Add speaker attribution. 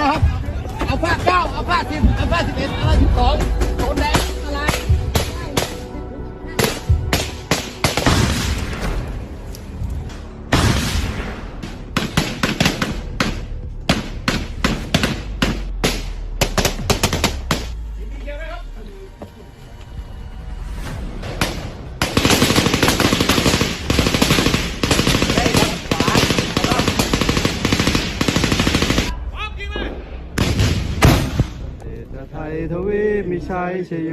Speaker 1: นะครับ เอาภาคเก้าเอาภาคสิบเอาภาคสิบเอ็ด ไทยทวีมิชัยชโย